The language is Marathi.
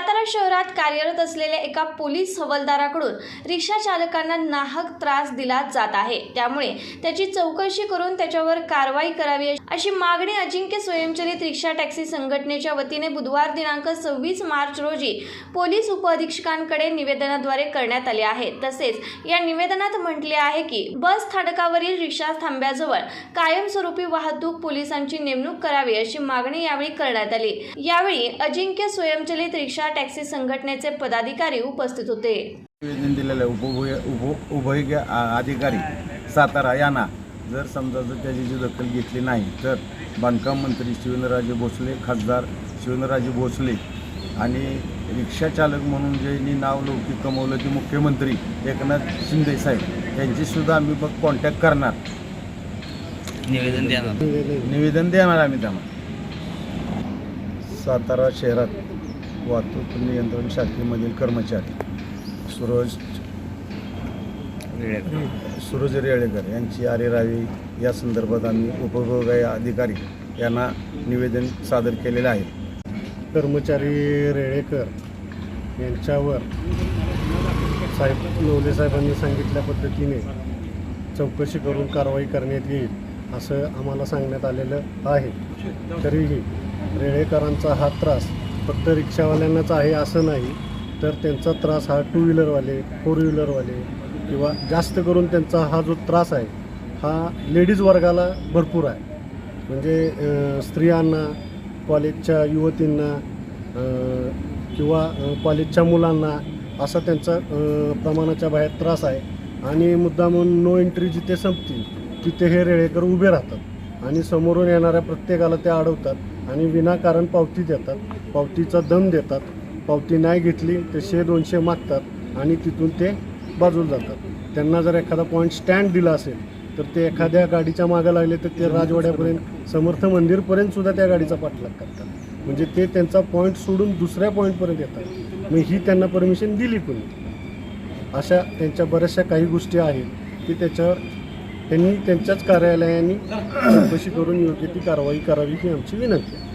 सातारा शहरात कार्यरत असलेल्या एका पोलीस हवालदाराकडून रिक्षा चालकांना नाहक त्रास दिला जात आहे. त्यामुळे त्याची चौकशी करून त्याच्यावर कारवाई करावी अशी मागणी अजिंक्य स्वयंचलित रिक्षा टॅक्सी संघटनेच्या वतीने बुधवार दिनांक सव्वीस मार्च रोजी पोलीस उपअधीक्षकांकडे निवेदनाद्वारे करण्यात आले आहे. तसेच या निवेदनात म्हटले आहे की बस स्थानकावरील रिक्षा थांब्याजवळ कायमस्वरूपी वाहतूक पोलिसांची नेमणूक करावी अशी मागणी यावेळी करण्यात आली. यावेळी अजिंक्य स्वयंचलित रिक्षा टॅक्सी संघटनेचे पदाधिकारी उपस्थित होते. निवेदन दिलेलं आहे उपभोय उप उभय अधिकारी सातारा यांना जर समजा जर त्याची जी दखल घेतली नाही तर बांधकाम मंत्री शिवेंद्रराजे भोसले खासदार शिवेंद्रराजे भोसले आणि रिक्षा चालक म्हणून ज्यांनी नाव लौकिक कमवलं ते मुख्यमंत्री एकनाथ शिंदे साहेब त्यांचीसुद्धा आम्ही बघ कॉन्टॅक्ट करणार. निवेदन देणार. निवेदन देणार आम्ही त्यांना. सातारा शहरात वाहतूक नियंत्रण शाखेमधील कर्मचारी सूरज सूरज रेळेकर यांची आरेरावी या संदर्भात आम्ही उपविभागीय अधिकारी यांना निवेदन सादर केलेलं आहे. कर्मचारी रेळेकर यांच्यावर साहेब नवले साहेबांनी सांगितल्या पद्धतीने चौकशी करून कारवाई करण्यात येईल असं आम्हाला सांगण्यात आलेलं आहे. तरीही रेळेकरांचा हा त्रास फक्त रिक्षावाल्यांनाच आहे असं नाही तर त्यांचा त्रास हा टू व्हीलरवाले फोर व्हीलरवाले किंवा जास्त करून त्यांचा हा जो त्रास आहे हा लेडीज वर्गाला भरपूर आहे. म्हणजे स्त्रियांना कॉलेजच्या युवतींना किंवा कॉलेजच्या मुलांना असा त्यांचा प्रमाणाच्या बाहेर त्रास आहे. आणि मुद्दामून नो एंट्री जिथे संपतील तिथे हे रेळेकर उभे राहतात. आणि समोरून येणाऱ्या प्रत्येकाला ते अडवतात आणि विनाकारण पावती देतात. पावतीचा दम देतात. पावती नाही घेतली तर शे दोनशे मागतात आणि तिथून ते बाजूला जातात. त्यांना जर एखादा पॉईंट स्टँड दिला असेल तर ते एखाद्या गाडीच्या मागं लागले तर ते राजवाड्यापर्यंत समर्थ मंदिरपर्यंत सुद्धा त्या गाडीचा पाठलाग करतात. म्हणजे ते त्यांचा पॉईंट सोडून दुसऱ्या पॉईंटपर्यंत येतात. मग ही त्यांना परमिशन दिली कोणी अशा त्यांच्या बऱ्याचशा काही गोष्टी आहेत की त्याच्यावर त्यांनी त्यांच्याच कार्यालयाने चौकशी करून योग्य ती कारवाई करावी ही आमची विनंती आहे.